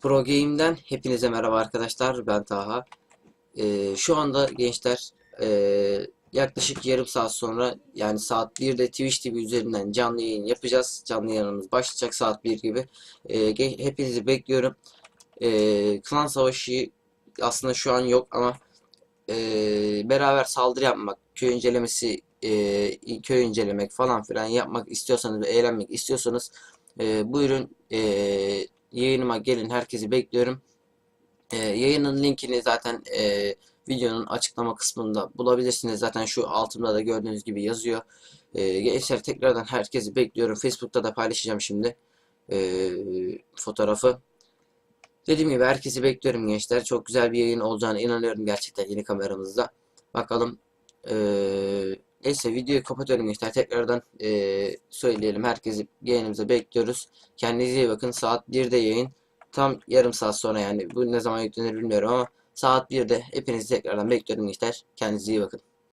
Pro Game'den hepinize merhaba arkadaşlar. Ben Taha. Ee, şu anda gençler ee, yaklaşık yarım saat sonra yani saat 1'de Twitch TV üzerinden canlı yayın yapacağız. Canlı yayınımız başlayacak saat 1 gibi. Ee, hepinizi bekliyorum. Ee, klan savaşı aslında şu an yok ama ee, beraber saldırı yapmak, köy incelemesi, ee, köy incelemek falan filan yapmak istiyorsanız ve eğlenmek istiyorsanız ee, buyurun ee, yayınıma gelin herkesi bekliyorum. Ee, yayının linkini zaten ee, videonun açıklama kısmında bulabilirsiniz. Zaten şu altımda da gördüğünüz gibi yazıyor. Ee, gençler tekrardan herkesi bekliyorum. Facebook'ta da paylaşacağım şimdi ee, fotoğrafı. Dediğim gibi herkesi bekliyorum gençler. Çok güzel bir yayın olacağına inanıyorum gerçekten yeni kameramızda. Bakalım. Ee, neyse videoyu kapatıyorum gençler. Tekrardan ee, söyleyelim. Herkesi yayınımıza bekliyoruz. Kendinize iyi bakın. Saat 1'de yayın. Tam yarım saat sonra yani. Bu ne zaman yüklenir bilmiyorum ama saat 1'de hepinizi tekrardan bekliyorum gençler. Kendinize iyi bakın.